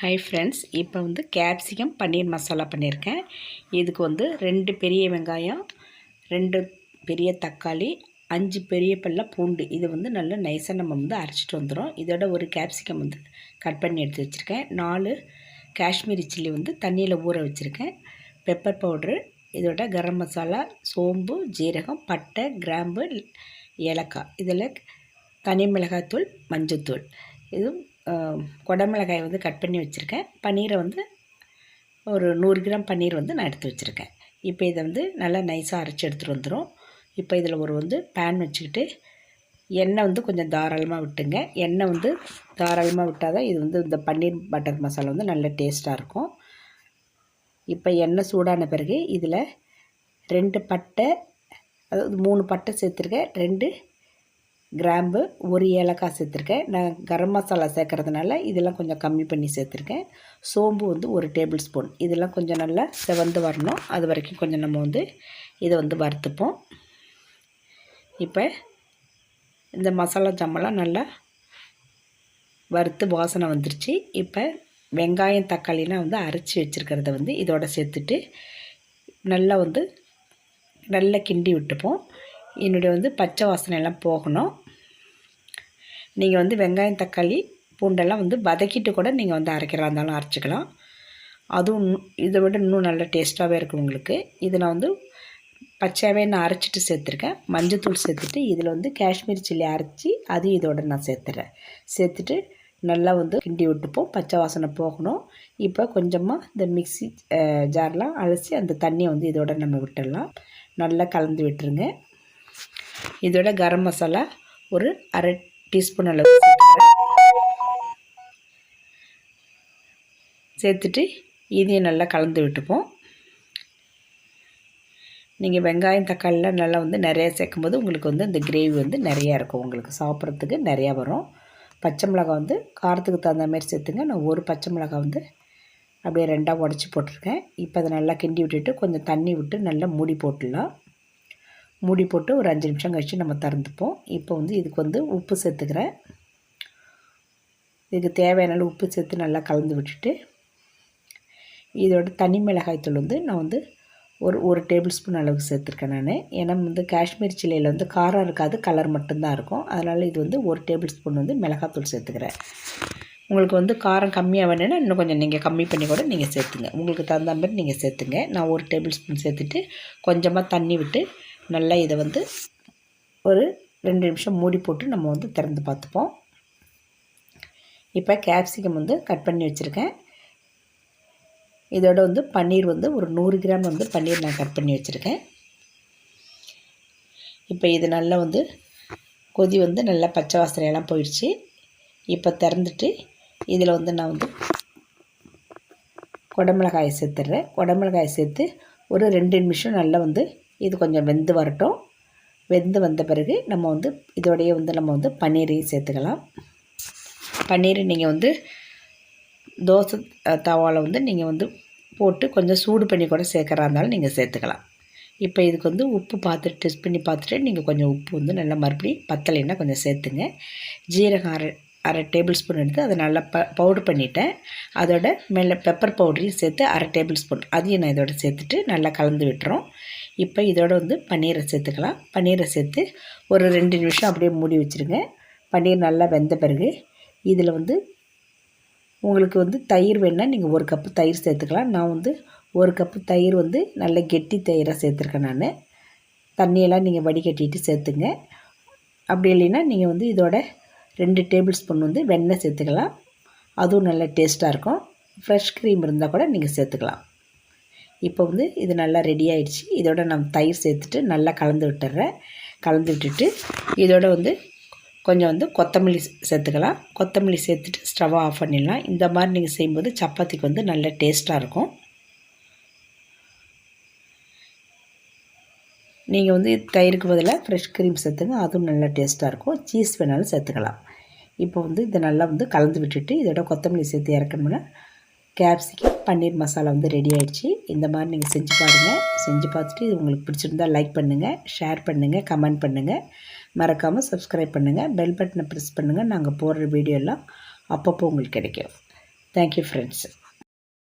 Hi friends இப்போ வந்து capsicum paneer masala பண்ணியிருக்கேன் இதுக்கு வந்து ரெண்டு பெரிய வெங்காயம் ரெண்டு பெரிய தக்காளி அஞ்சு பெரிய பல்ல பூண்டு. இது வந்து நல்லா நைஸாக நம்ம வந்து அரைச்சிட்டு வந்துடும் இதோட ஒரு கேப்சிகம் வந்து கட் பண்ணி எடுத்து வச்சுருக்கேன். நாலு காஷ்மீரி சில்லி வந்து தண்ணியில் ஊற வச்சுருக்கேன். பெப்பர் பவுட்ரு இதோட கரம் மசாலா சோம்பு ஜீரகம் பட்டை கிராம்பு ஏலக்காய். இதில் தனி மிளகாய்த்தூள் மஞ்சத்தூள் இது குடமிளகாய் வந்து கட் பண்ணி வச்சுருக்கேன். பன்னீரை வந்து ஒரு நூறு கிராம் பன்னீர் வந்து நான் எடுத்து வச்சுருக்கேன். இப்போ இதை வந்து நல்லா நைஸாக அரைச்சி எடுத்துகிட்டு வந்துடும் இப்போ இதில் ஒரு வந்து பேன் வச்சுக்கிட்டு எண்ணெய் வந்து கொஞ்சம் தாராளமாக விட்டுங்க. எண்ணெய் வந்து தாராளமாக விட்டால் தான் இது வந்து இந்த பன்னீர் பட்டர் மசாலா வந்து நல்ல டேஸ்ட்டாக இருக்கும். இப்போ எண்ணெய் சூடான பிறகு இதில் ரெண்டு பட்டை அதாவது மூணு பட்டை சேர்த்துருக்கேன். ரெண்டு கிராம்பு ஒரு ஏலக்காய் சேர்த்துருக்கேன். நான் கரம் மசாலா சேர்க்குறதுனால இதெல்லாம் கொஞ்சம் கம்மி பண்ணி சேர்த்துருக்கேன். சோம்பு வந்து ஒரு டேபிள் ஸ்பூன். இதெல்லாம் கொஞ்சம் நல்லா செவந்து வரணும். அது வரைக்கும் கொஞ்சம் நம்ம வந்து இதை வந்து வறுத்துப்போம். இப்போ இந்த மசாலா ஜாமெல்லாம் நல்லா வறுத்து வாசனை வந்துருச்சு. இப்போ வெங்காயம் தக்காளிலாம் வந்து அரைச்சி வச்சுருக்கிறத வந்து இதோட சேர்த்துட்டு நல்லா வந்து நல்லா கிண்டி விட்டுப்போம். என்னுடைய வந்து பச்சை வாசனை எல்லாம் போகணும். நீங்கள் வந்து வெங்காயம் தக்காளி பூண்டெல்லாம் வந்து வதக்கிட்டு கூட நீங்கள் வந்து அரைக்கிறா இருந்தாலும் அரைச்சிக்கலாம். அதுவும் இதை விட இன்னும் நல்ல டேஸ்ட்டாகவே இருக்கும் உங்களுக்கு. இது நான் வந்து பச்சையாகவே நான் அரைச்சிட்டு சேர்த்துருக்கேன். மஞ்சத்தூள் சேர்த்துட்டு இதில் வந்து காஷ்மீர் சில்லி அரைச்சி அதையும் இதோட நான் சேர்த்துறேன். சேர்த்துட்டு நல்லா வந்து கிண்டி விட்டுப்போம். பச்சை வாசனை போகணும். இப்போ கொஞ்சமாக இந்த மிக்சி ஜார்லாம் அலசி அந்த தண்ணியை வந்து இதோட நம்ம விட்டுடலாம். நல்லா கலந்து விட்டுருங்க. இதோட கரம் மசாலா ஒரு அரை டீஸ்பூன் அளவு சேர்த்துக்கிறேன். சேர்த்துட்டு இதையும் நல்லா கலந்து விட்டுப்போம். நீங்கள் வெங்காயம் தக்காளிலாம் நல்லா வந்து நிறையா சேர்க்கும்போது உங்களுக்கு வந்து இந்த கிரேவி வந்து நிறையா இருக்கும். உங்களுக்கு சாப்பிட்றதுக்கு நிறையா வரும். பச்சை மிளகா வந்து காரத்துக்கு தகுந்த மாதிரி சேர்த்துங்க. நான் ஒரு பச்சை மிளகா வந்து அப்படியே ரெண்டாக உடச்சி போட்டிருக்கேன். இப்போ அதை நல்லா கிண்டி விட்டுட்டு கொஞ்சம் தண்ணி விட்டு நல்லா மூடி போட்டுடலாம். மூடி போட்டு ஒரு அஞ்சு நிமிஷம் கழித்து நம்ம திறந்துப்போம். இப்போ வந்து இதுக்கு வந்து உப்பு சேர்த்துக்கிறேன். இதுக்கு தேவையான உப்பு சேர்த்து நல்லா கலந்து விட்டுட்டு இதோட தனி மிளகாய் தூள் வந்து நான் வந்து ஒரு ஒரு டேபிள் ஸ்பூன் அளவுக்கு சேர்த்துருக்கேன் நான். ஏன்னா வந்து காஷ்மீர் சில்லியில் வந்து காரம் இருக்காது கலர் மட்டும்தான் இருக்கும். அதனால் இது வந்து ஒரு டேபிள் ஸ்பூன் வந்து மிளகாத்தூள் சேர்த்துக்கிறேன். உங்களுக்கு வந்து காரம் கம்மியாக வேணும்னா இன்னும் கொஞ்சம் நீங்கள் கம்மி பண்ணி கூட நீங்கள் சேர்த்துங்க. உங்களுக்கு தகுந்த மாதிரி நீங்கள் சேர்த்துங்க. நான் ஒரு டேபிள் ஸ்பூன் சேர்த்துட்டு கொஞ்சமாக தண்ணி விட்டு நல்லா இதை வந்து ஒரு ரெண்டு நிமிஷம் மூடி போட்டு நம்ம வந்து திறந்து பார்த்துப்போம். இப்போ கேப்சிகம் வந்து கட் பண்ணி வச்சுருக்கேன். இதோட வந்து பன்னீர் வந்து ஒரு நூறு கிராம் வந்து பன்னீர் நான் கட் பண்ணி வச்சுருக்கேன். இப்போ இது நல்லா வந்து கொதி வந்து நல்லா பச்சை வாசனையெல்லாம் போயிடுச்சு. இப்போ திறந்துட்டு இதில் வந்து நான் வந்து குடமிளகாயை சேர்த்துட்றேன். குடமிளகாயை சேர்த்து ஒரு ரெண்டு நிமிஷம் நல்லா வந்து இது கொஞ்சம் வெந்து வரட்டும். வெந்து வந்த பிறகு நம்ம வந்து இதோடைய வந்து நம்ம வந்து பன்னீரையும் சேர்த்துக்கலாம். பன்னீர் நீங்கள் வந்து தோசை தவாவில் வந்து நீங்கள் வந்து போட்டு கொஞ்சம் சூடு பண்ணி கூட சேர்க்குறா இருந்தாலும் நீங்கள் சேர்த்துக்கலாம். இப்போ இதுக்கு வந்து உப்பு பார்த்துட்டு டெஸ்ட் பண்ணி பார்த்துட்டு நீங்கள் கொஞ்சம் உப்பு வந்து நல்லா மறுபடியும் பத்தலைன்னா கொஞ்சம் சேர்த்துங்க. ஜீரகம் அரை அரை டேபிள் ஸ்பூன் எடுத்து அதை நல்லா ப பவுடர் பண்ணிவிட்டேன் அதோட மேலே பெப்பர் பவுடரையும் சேர்த்து அரை டேபிள் ஸ்பூன் அதையும் நான் இதோட சேர்த்துட்டு நல்லா கலந்து விட்டுறோம். இப்போ இதோட வந்து பன்னீரை சேர்த்துக்கலாம். பன்னீரை சேர்த்து ஒரு ரெண்டு நிமிஷம் அப்படியே மூடி வச்சுருங்க. பன்னீர் நல்லா வெந்த பிறகு இதில் வந்து உங்களுக்கு வந்து தயிர் வேணால் நீங்கள் ஒரு கப்பு தயிர் சேர்த்துக்கலாம். நான் வந்து ஒரு கப்பு தயிர் வந்து நல்ல கெட்டி தயிராக சேர்த்துருக்கேன் நான். தண்ணியெல்லாம் நீங்கள் வடிகட்டிட்டு சேர்த்துங்க. அப்படி இல்லைன்னா நீங்கள் வந்து இதோட ரெண்டு டேபிள் ஸ்பூன் வந்து வெண்ணெய் சேர்த்துக்கலாம். அதுவும் நல்ல டேஸ்ட்டாக இருக்கும். ஃப்ரெஷ் க்ரீம் இருந்தால் கூட நீங்கள் சேர்த்துக்கலாம். இப்போ வந்து இது நல்லா ரெடி ஆகிடுச்சு இதோட நான் தயிர் சேர்த்துட்டு நல்லா கலந்து விட்டுறேன். கலந்து விட்டுட்டு இதோட வந்து கொஞ்சம் வந்து கொத்தமல்லி சேர்த்துக்கலாம். கொத்தமல்லி சேர்த்துட்டு ஸ்டவ்வை ஆஃப் பண்ணிடலாம். இந்த மாதிரி நீங்கள் செய்யும்போது சப்பாத்திக்கு வந்து நல்ல டேஸ்ட்டாக இருக்கும். நீங்கள் வந்து தயிருக்கு பதிலாக ஃப்ரெஷ் க்ரீம் சேர்த்துங்க. அதுவும் நல்லா டேஸ்ட்டாக இருக்கும். சீஸ் வேணாலும் சேர்த்துக்கலாம். இப்போ வந்து இதை நல்லா வந்து கலந்து விட்டுட்டு இதோட கொத்தமல்லி சேர்த்து இறக்கணும்னா கேப்சிகம் பன்னீர் மசாலா வந்து ரெடி ஆகிடுச்சு இந்த மாதிரி நீங்கள் செஞ்சு பாருங்கள் செஞ்சு பார்த்துட்டு இது உங்களுக்கு பிடிச்சிருந்தால் லைக் பண்ணுங்கள் ஷேர் பண்ணுங்கள் கமெண்ட் பண்ணுங்கள் மறக்காமல் சப்ஸ்கிரைப் பண்ணுங்கள் பெல் பட்டனை ப்ரெஸ் பண்ணுங்கள் நாங்கள் போடுற வீடியோலாம் அப்பப்போ உங்களுக்கு கிடைக்கும். Thank you friends